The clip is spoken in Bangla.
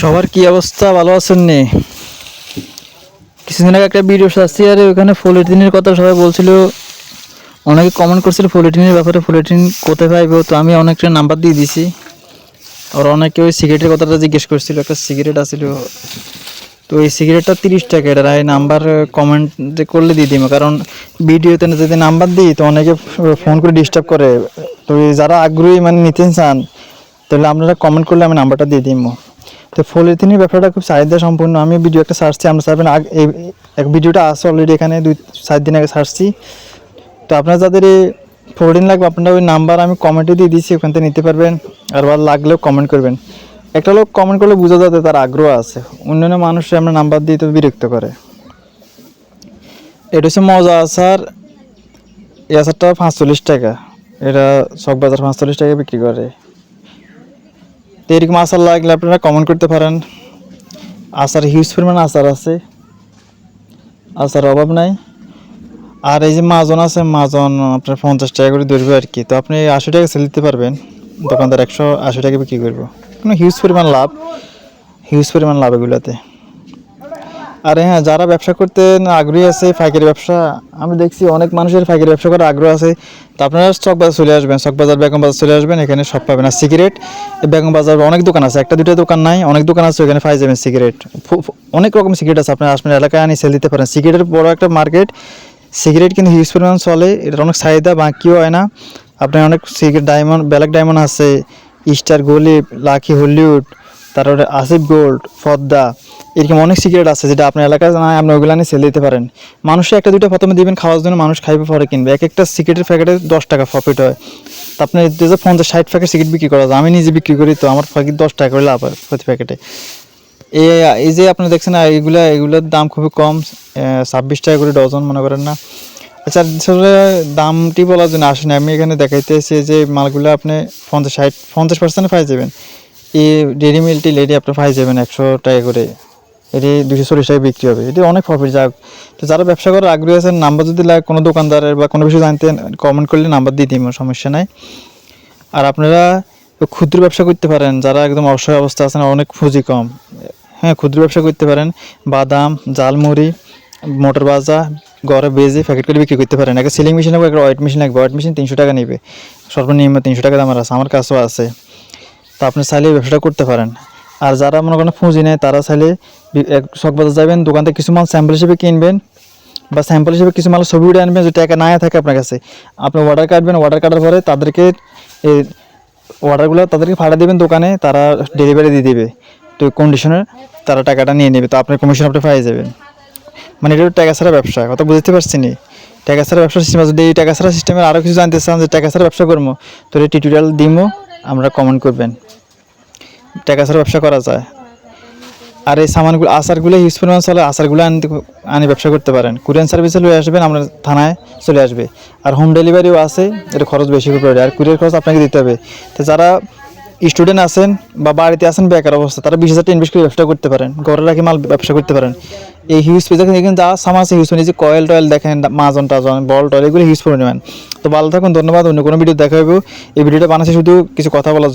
সবার কি অবস্থা? ভালো আছেন নি? কিছুদিন আগে একটা ভিডিও আসছি আর ওখানে ফোলেটিনের কথা সবাই বলছিল। অনেকে কমেন্ট করছিল ফোলেটিনের ব্যাপারে ফোলেটিন কোথায় পাইবো? তো আমি অনেকটা নাম্বার দিয়ে দিছি। আর অনেকে ওই সিগারেটের কথাটা জিজ্ঞেস করছিল, একটা সিগারেট আছিল। তো এই সিগারেটটা তিরিশ টাকা, এটা এই নাম্বার কমেন্ট করলে দিয়ে দিব কারণ ভিডিওতে যদি নাম্বার দিই, তো অনেকে ফোন করে ডিস্টার্ব করে। তো যারা আগ্রহী মানে নিতে চান, তাহলে আপনারা কমেন্ট করলে আমি নাম্বারটা দিয়ে দিব তো ফলিথিনের ব্যাপারটা খুব চাহিদা সম্পূর্ণ। আমি ভিডিও একটা সার্চছি আমরা সার্ভেন আগে এক ভিডিওটা আছে অলরেডি এখানে, দুই সাত দিন আগে সার্চছি তো আপনার যাদের এই ফোরটিন লাগবে, আপনারা ওই নাম্বার আমি কমেন্টে দিয়ে দিচ্ছি ওখান থেকে নিতে পারবেন। আর বা লাগলেও কমেন্ট করবেন। একটা লোক কমেন্ট করলে বোঝা যাতে তার আগ্রহ আছে। অন্যান্য মানুষ আমরা নাম্বার দিয়ে তো বিরক্ত করে। এটা হচ্ছে মজা আসার এই আসারটা পাঁচচল্লিশ টাকা। এটা সব বাজার পাঁচচল্লিশ টাকা বিক্রি করে। তো এরকম আচার লাগলে আপনারা কমেন্ট করতে পারেন। আচার হিউজ পরিমাণ আচার আছে। আচার অভাব নাই। আর এই যে মাজন আছে, মাজন আপনার পঞ্চাশ টাকা করে ধরবে আর কি। তো আপনি আশি টাকা সেল দিতে পারবেন। দোকানদার একশো আশি টাকা বিক্রি করব। কোনো হিউজ পরিমাণ লাভ। হিউজ পরিমাণ লাভ এগুলোতে। আর হ্যাঁ যারা ব্যবসা করতে আগ্রহী আছে পাইকারি ব্যবসা, আমি দেখছি অনেক মানুষের পাইকারি ব্যবসা করার আগ্রহ আছে। তো আপনারা চক বাজার চলে আসবেন চক বাজার বেগম বাজার চলে আসবেন, এখানে সব পাবেন। আর সিগারেট বেগম বাজার অনেক দোকান আছে, একটা দুটো দোকান নাই, অনেক দোকান আছে ওখানে পাই যাবেন সিগারেট। অনেক রকম সিগারেট আছে, আপনার আসবেন এলাকায় আনি সেল দিতে পারেন। সিগারেটের বড় একটা মার্কেট, সিগারেট কিন্তু হিউজ পরিমাণ চলে, এটার অনেক চাহিদা, বাকিও হয় না। আপনার অনেক সিগারেট ডায়মন্ড ব্ল্যাক ডায়মন্ড আছে স্টার গোলিপ লাকি হলিউড তারপরে আসিফ গোল্ড ফদ্দা এরকম অনেক সিগারেট আছে যেটা আপনার এলাকায় না আপনি ওগুলো নিয়ে সেল দিতে পারেন। মানুষে একটা দুটো প্রথমে দিবেন, খাওয়ার জন্য মানুষ খাইবে, পরে কিনবে। এক একটা সিগারেটের প্যাকেটে দশ টাকা প্রফিট হয়। তো আপনি যে পঞ্চাশ, ষাট প্যাকেট সিগারেট বিক্রি করা আমি নিজে বিক্রি করি, তো আমার প্যাকেট দশ টাকা করে লাভ হয় প্রতি প্যাকেটে এই এই যে আপনি দেখছেন না এইগুলা এগুলোর দাম খুবই কম ছাব্বিশ টাকা করে ডজন মনে করেন না। আচ্ছা আসলে দামটি বলার জন্য আসেনি। আমি এখানে দেখাইতেছি যে মালগুলো আপনি পঞ্চাশ, ষাট, পঞ্চাশ পার্সেন্টে পাই যাবেন। এই ডেরি মিলটি লেডি আপনার পাই যাবেন একশো টাকা করে। এটি দুশো চল্লিশ টাকা বিক্রি হবে। এটি অনেক প্রফিট যাক। তো যারা ব্যবসা করার আগ্রহী আছেন নাম্বার যদি লাগে কোনো দোকানদারের বা কোনো কিছু জানতে কমেন্ট করলে নাম্বার দিয়ে দিব সমস্যা নাই। আর আপনারা ক্ষুদ্র ব্যবসা করতে পারেন, যারা একদম অসহায় অবস্থা আছেন, অনেক পুঁজি কম। হ্যাঁ ক্ষুদ্র ব্যবসা করতে পারেন। বাদাম জালমুড়ি মোটর বাজা ঘরে বেজে প্যাকেট করে বিক্রি করতে পারেন। একটা সিলিং মেশিন লাগবে একটা ওয়াইট মেশিন লাগবে ওয়াইট মেশিন তিনশো টাকা নেবে। সর্বনিম্ন তিনশো টাকা দামের আছে, আমার কাছেও আছে। তো আপনি চাইলে ব্যবসাটা করতে পারেন। আর যারা মনে করেন পুঁজি নেয়, তারা চাইলে শখবাজার যাবেন দোকান থেকে কিছু মাল স্যাম্পল হিসেবে কিনবেন বা স্যাম্পল হিসেবে কিছু মাল ছবি উঠে আনবেন, যদি টাকা না থাকে আপনার কাছে। আপনি অর্ডার কাটবেন অর্ডার কাটার পরে তাদেরকে এই অর্ডারগুলো তাদেরকে ভাড়া দেবেন দোকানে, তারা ডেলিভারি দিয়ে দেবে। তো কন্ডিশনে তারা টাকাটা নিয়ে নেবে, তো আপনার কমিশন আপনি পাই যাবেন। মানে এটা টাকা ছাড়া ব্যবসা, কথা বুঝতে পারছি নি? টাকা ছাড়া ব্যবসা সিস্টেম যদি এই টাকা ছাড়া সিস্টেমের আরও কিছু জানতে চান যে টাকা ছাড়া ব্যবসা করব, তো এই টিউটোরিয়াল দিমো। আমরা কমেন্ট করবেন। টাকা ব্যবসা করা যায়। আর এই সামানগুলো, আচারগুলো হিউজ পরিমাণ চলে আচারগুলো আনতে আনি ব্যবসা করতে পারেন। কুরিয়ান সার্ভিসে লয়ে আসবেন আপনার থানায় চলে আসবে। আর হোম ডেলিভারিও আছে, এটা খরচ বেশি করে আর কুরিয়ার খরচ আপনাকে দিতে হবে। তো যারা স্টুডেন্ট আছেন বা বাড়িতে আছেন, বেকার অবস্থা, তারা বিশ হাজার ইনভেস্ট করে ব্যবসা করতে পারেন, ঘরে রাখি মাল ব্যবসা করতে পারেন। এই হিউজ দেখেন, এখানে যা সামান আছে হিউজ যে কয়েল টয়েল দেখেন, মাজন টাজন, বল টয়েল এগুলো হিউজ নেবেন তো ভালো থাকুন, ধন্যবাদ, অন্য কোনো ভিডিও দেখা হবে। এই ভিডিওটা বানাচ্ছে শুধু কিছু কথা জন্য।